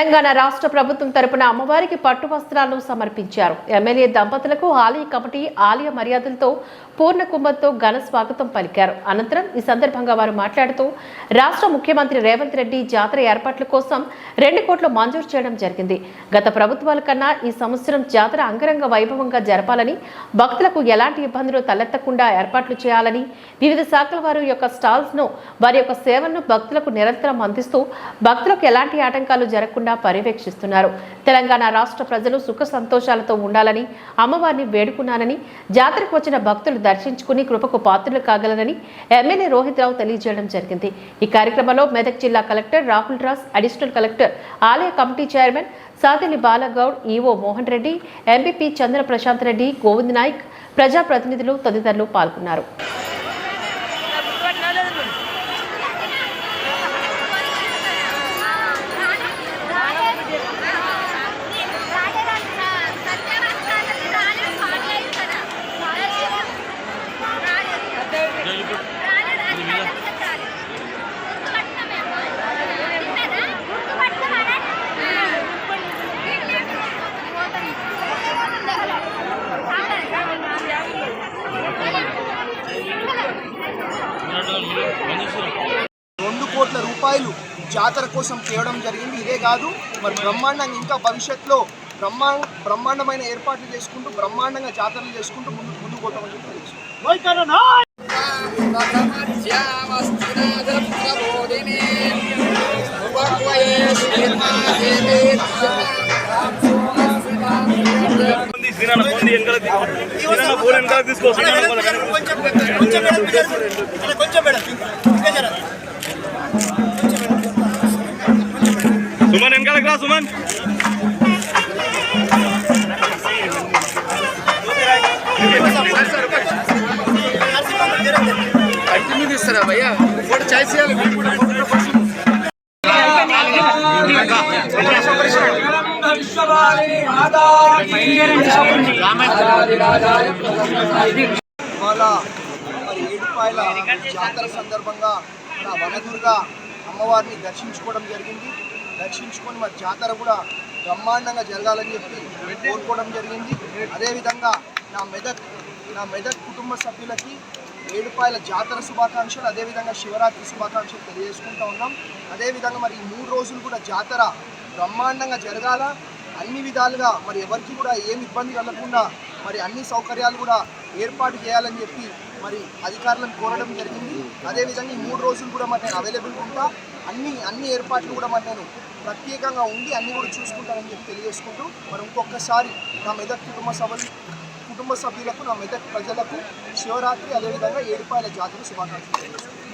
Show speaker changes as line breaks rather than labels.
తెలంగాణ రాష్ట్ర ప్రభుత్వం తరపున అమ్మవారికి పట్టు వస్త్రాలను సమర్పించారు. ఎమ్మెల్యే దంపతులకు ఆలయ కమిటీ ఆలయ మర్యాదలతో పూర్ణ కుంభంతో ఘన స్వాగతం పలికారు. అనంతరం ఈ సందర్భంగా వారు మాట్లాడుతూ రాష్ట్ర ముఖ్యమంత్రి రేవంత్ రెడ్డి జాతర ఏర్పాట్ల కోసం రెండు కోట్లు మంజూరు చేయడం జరిగింది. గత ప్రభుత్వాల కన్నా ఈ సంవత్సరం జాతర అంగరంగ వైభవంగా జరపాలని భక్తులకు ఎలాంటి ఇబ్బందులు తలెత్తకుండా ఏర్పాట్లు చేయాలని వివిధ శాఖల వారి యొక్క స్టాల్స్ను వారి యొక్క సేవలను భక్తులకు నిరంతరం అందిస్తూ భక్తులకు ఎలాంటి ఆటంకాలు జరగకుండా పర్యవేక్షిస్తున్నారు. తెలంగాణ రాష్ట్ర ప్రజలు సుఖ సంతోషాలతో ఉండాలని అమ్మవారిని వేడుకున్నానని జాతరకు వచ్చిన భక్తులు దర్శించుకుని కృపకు పాత్రలు కాగలరని ఎమ్మెల్యే రోహిత్ రావు తెలియజేయడం జరిగింది. ఈ కార్యక్రమంలో మెదక్ జిల్లా collector Rahul Raj additional collector ఆలయ committee chairman Satini Balagoud EO Mohan Reddy MPP Chandra Prashanth Reddy Govind Nayak ప్రజాప్రతినిధులు తదితరులు పాల్గొన్నారు.
రెండు కోట్ల రూపాయలు జాతర కోసం తేవడం జరిగింది. ఇదే కాదు మరి బ్రహ్మాండంగా ఇంకా భవిష్యత్తులో బ్రహ్మా బ్రహ్మాండమైన ఏర్పాట్లు చేసుకుంటూ బ్రహ్మాండంగా జాతరలు చేసుకుంటూ ముందు ముందుకు పోతామని చెప్పి తెలుసు.
శ్రీనాన్న ఫోన్ వెనకాల శ్రీనాన్న ఫోన్ వెనకాల తీసుకో శ్రీనాన్న ఫోన్ వెనకాల సుమన్ వెనకాలకు రా సుమన్
ఇస్తారా భయ్యా ఫోటో చాయిస్ చేయాలి ఇవాళ మరి ఏడుపాయల జాతర సందర్భంగా మన వనదుర్గ అమ్మవారిని దర్శించుకోవడం జరిగింది. దర్శించుకొని మరి జాతర కూడా బ్రహ్మాండంగా జరగాలని చెప్పి కోరుకోవడం జరిగింది. అదేవిధంగా నా మెదక్ నా మెదక్ కుటుంబ సభ్యులకి ఏడుపాయల జాతర శుభాకాంక్షలు అదేవిధంగా శివరాత్రి శుభాకాంక్షలు తెలియజేసుకుంటా ఉన్నాం. అదేవిధంగా మరి ఈ మూడు రోజులు కూడా జాతర బ్రహ్మాండంగా జరగాల. అన్ని విధాలుగా మరి ఎవరికి కూడా ఏమి ఇబ్బంది కలగకుండా మరి అన్ని సౌకర్యాలు కూడా ఏర్పాటు చేయాలని చెప్పి మరి అధికారులను కోరడం జరిగింది. అదేవిధంగా ఈ మూడు రోజులు కూడా మరి నేను అవైలబుల్ ఉంటా. అన్ని అన్ని ఏర్పాట్లు కూడా మరి నేను ప్రత్యేకంగా ఉండి అన్ని కూడా చూసుకుంటానని చెప్పి తెలియజేసుకుంటూ మరి ఇంకొకసారి నా మెదక్ కుటుంబ సభలు కుటుంబ సభ్యులకు నా మెదక్ ప్రజలకు శివరాత్రి అదేవిధంగా ఏడుపాయల జాతర శుభాకాంక్షలు తెలియజేస్తున్నాను.